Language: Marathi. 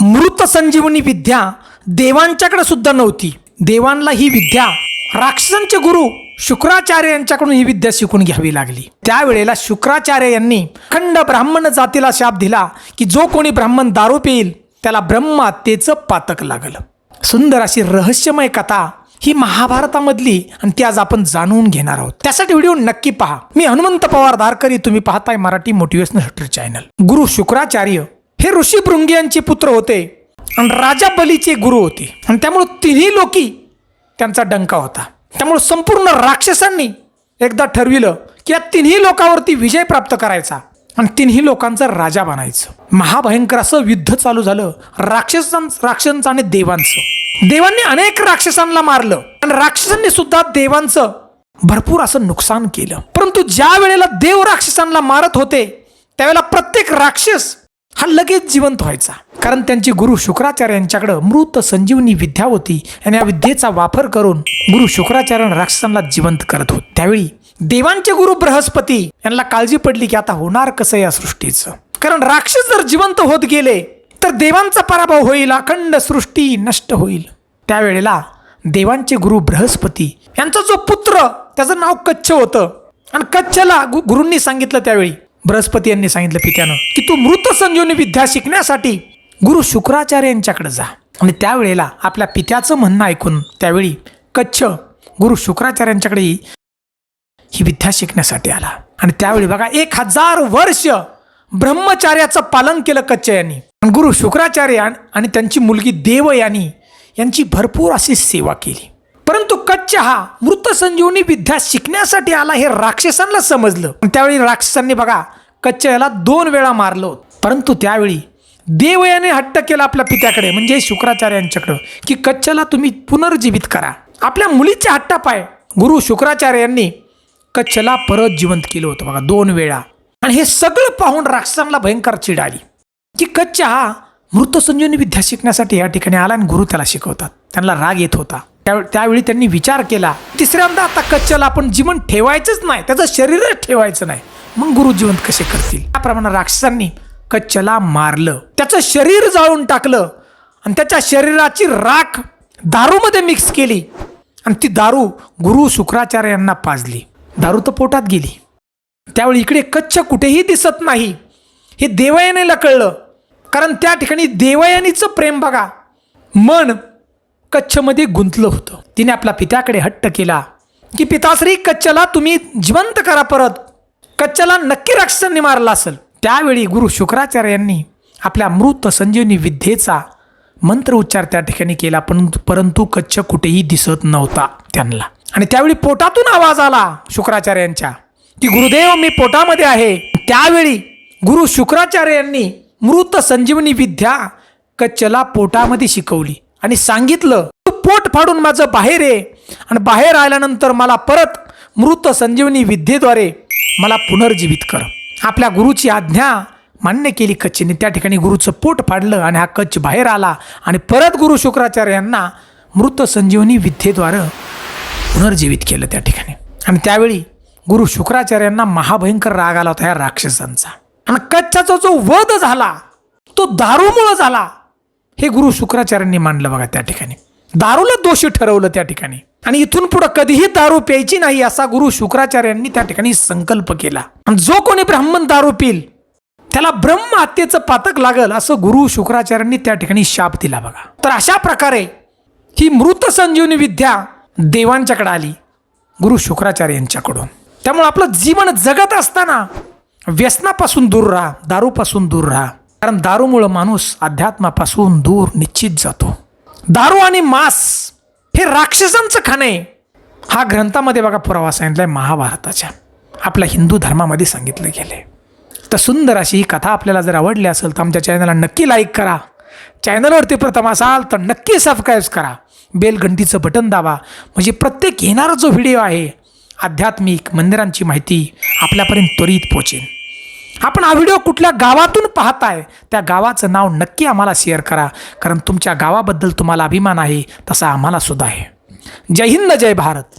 मृत संजीवनी विद्या देवांच्याकडे सुद्धा नव्हती. देवांना ही विद्या राक्षसांचे गुरु शुक्राचार्य यांच्याकडून ही विद्या शिकून घ्यावी लागली. त्यावेळेला शुक्राचार्य यांनी खंड ब्राह्मण जातीला शाप दिला की जो कोणी ब्राह्मण दारू पिईल त्याला ब्रह्महत्येचं पातक लागलं. सुंदर अशी रहस्यमय कथा ही महाभारतामधली आणि ती आज आपण जाणून घेणार आहोत. त्यासाठी व्हिडिओ नक्की पहा. मी हनुमंत पवार दारकरी तुम्ही पाहताय मराठी मोटिवेशनल हिस्ट्री चॅनल. गुरु शुक्राचार्य हे ऋषी भृंगियांचे पुत्र होते आणि राजा बलीचे गुरु होते. आणि त्यामुळं तिन्ही लोकी त्यांचा डंका होता. त्यामुळं संपूर्ण राक्षसांनी एकदा ठरविलं की या तिन्ही लोकांवरती विजय प्राप्त करायचा आणि तिन्ही लोकांचा राजा बनायचं. महाभयंकर असं युद्ध चालू झालं. राक्षसां राक्षसांचं आणि देवांचं. देवांनी अनेक राक्षसांना मारलं. आणि राक्षसांनी सुद्धा देवांचं भरपूर असं नुकसान केलं. परंतु ज्या वेळेला देव राक्षसांना मारत होते त्यावेळेला प्रत्येक राक्षस हा लगेच जिवंत व्हायचा. कारण त्यांची गुरु शुक्राचार्य यांच्याकडं मृत संजीवनी विद्या होती. आणि या विद्येचा वापर करून गुरु शुक्राचार्य राक्षसांना जिवंत करत होते. त्यावेळी देवांचे गुरु बृहस्पती यांना काळजी पडली की आता होणार कसं या सृष्टीचं? कारण राक्षस जर जिवंत होत गेले तर देवांचा पराभव होईल अखंड सृष्टी नष्ट होईल. त्यावेळेला देवांचे गुरु बृहस्पती यांचा जो पुत्र त्याचं नाव कच्छ होतं. आणि कच्छला गु गुरूंनी सांगितलं त्यावेळी बृहस्पती यांनी सांगितलं पित्यानं की तू मृत संजीवनी विद्या शिकण्यासाठी गुरु शुक्राचार्य यांच्याकडे जा. आणि त्यावेळेला आपल्या पित्याचं म्हणणं ऐकून त्यावेळी कच्छ गुरु शुक्राचार्यांच्याकडे ही विद्या शिकण्यासाठी आला. आणि त्यावेळी बघा एक हजार वर्ष ब्रह्मचार्याचं पालन केलं कच्छ यांनी. आणि गुरु शुक्राचार्य आणि- त्यांची मुलगी देव यांनी यांची भरपूर अशी सेवा केली. परंतु कच्छ हा मृत संजीवनी विद्या शिकण्यासाठी आला हे राक्षसांना समजलं. त्यावेळी राक्षसांनी बघा कच्छ याला दोन वेळा मारलं परंतु त्यावेळी देवयाने हट्ट केला आपल्या पित्याकडे म्हणजे शुक्राचार्यांच्याकडं की कच्छला तुम्ही पुनर्जीवित करा. आपल्या मुलीच्या हट्टापाय. गुरु शुक्राचार्य यांनी कच्छला परत जिवंत केलं होतं बघा दोन वेळा. आणि हे सगळं पाहून राक्षसांना भयंकर चिड आली. की कच्छ हा मृत संजीवनी विद्या शिकण्यासाठी या ठिकाणी आला आणि गुरु त्याला शिकवतात. त्यांना राग येत होता. त्या त्यावेळी त्यांनी विचार केला तिसऱ्यांदा आता कच्च्याला आपण जीवन ठेवायचंच नाही त्याचं शरीरच ठेवायचं नाही. मग गुरु जिवंत कसे करतील? त्याप्रमाणे राक्षसांनी कच्छला मारलं. त्याचं शरीर जाळून टाकलं आणि त्याच्या शरीराची राख दारूमध्ये मिक्स केली आणि ती दारू गुरु शुक्राचार्य यांना पाजली. दारू तर पोटात गेली. त्यावेळी इकडे कच्छ कुठेही दिसत नाही. हे देवयानेला कळलं. कारण त्या ठिकाणी देवयानीचं प्रेम बघा. मन कच्छमध्ये गुंतलं होतं. तिने आपल्या पित्याकडे हट्ट केला की पिताश्री कच्छला तुम्ही जिवंत करा परत. कच्छला नक्की राक्षसांनी मारला असेल. त्यावेळी गुरु शुक्राचार्यांनी आपल्या मृत संजीवनी विद्येचा मंत्र उच्चार त्या ठिकाणी केला पण परंतु कच्छ कुठेही दिसत नव्हता त्यांना. आणि त्यावेळी पोटातून आवाज आला शुक्राचार्यांच्या की गुरुदेव मी पोटामध्ये आहे. त्यावेळी गुरु शुक्राचार्यांनी मृत संजीवनी विद्या कच्छला पोटामध्ये शिकवली. आणि सांगितलं तू पोट फाडून माझं बाहेर ये. आणि बाहेर आल्यानंतर मला परत मृत संजीवनी विद्येद्वारे मला पुनर्जीवित कर. आपल्या गुरुची आज्ञा मान्य केली कच्चीने. त्या ठिकाणी गुरुचं पोट फाडलं आणि हा कच्छ बाहेर आला. आणि परत गुरु शुक्राचार्य यांना मृत संजीवनी विद्येद्वारे पुनर्जीवित केलं त्या ठिकाणी. आणि त्यावेळी गुरु शुक्राचार्यांना महाभयंकर राग आला होता या राक्षसांचा. आणि कच्छाचा जो वध झाला तो दारूमुळं झाला हे गुरु शुक्राचार्यांनी मांडलं बघा त्या ठिकाणी. दारूला दोषी ठरवलं त्या ठिकाणी. आणि इथून पुढे कधीही दारू प्यायची नाही असा गुरु शुक्राचार्यांनी त्या ठिकाणी संकल्प केला. आणि जो कोणी ब्राह्मण दारू पिल त्याला ब्रह्महत्येचं पातक लागल असं गुरु शुक्राचार्यांनी त्या ठिकाणी शाप दिला बघा. तर अशा प्रकारे ही मृत संजीवनी विद्या देवांच्याकडे आली गुरु शुक्राचार्य यांच्याकडून त्यामुळे आपलं जीवन जगत असताना व्यसनापासून दूर राहा दारूपासून दूर राहा. कारण दारूमुळं माणूस अध्यात्मापासून दूर निश्चित जातो. दारू आणि मांस हे राक्षसांचं खाणं आहे. हा ग्रंथामध्ये बघा पुरावा सांगितला आहे महाभारताच्या. आपल्या हिंदू धर्मामध्ये सांगितलं गेलं तर सुंदर अशी ही कथा आपल्याला जर आवडली असेल तर आमच्या चॅनलला नक्की लाईक करा. चॅनलवरती प्रथम असाल तर नक्की सबस्क्राईब करा. बेल घंटीचं बटन दाबा. म्हणजे प्रत्येक येणारा जो व्हिडिओ आहे आध्यात्मिक मंदिरांची माहिती आपल्यापर्यंत त्वरित पोचेल आपण हा व्हिडिओ कुठल्या गावातून पाहताय त्या गावाचं नाव नक्की आम्हाला शेअर करा. कारण तुमच्या गावाबद्दल तुम्हाला अभिमान आहे तसा आम्हाला सुद्धा आहे. जय हिंद जय भारत.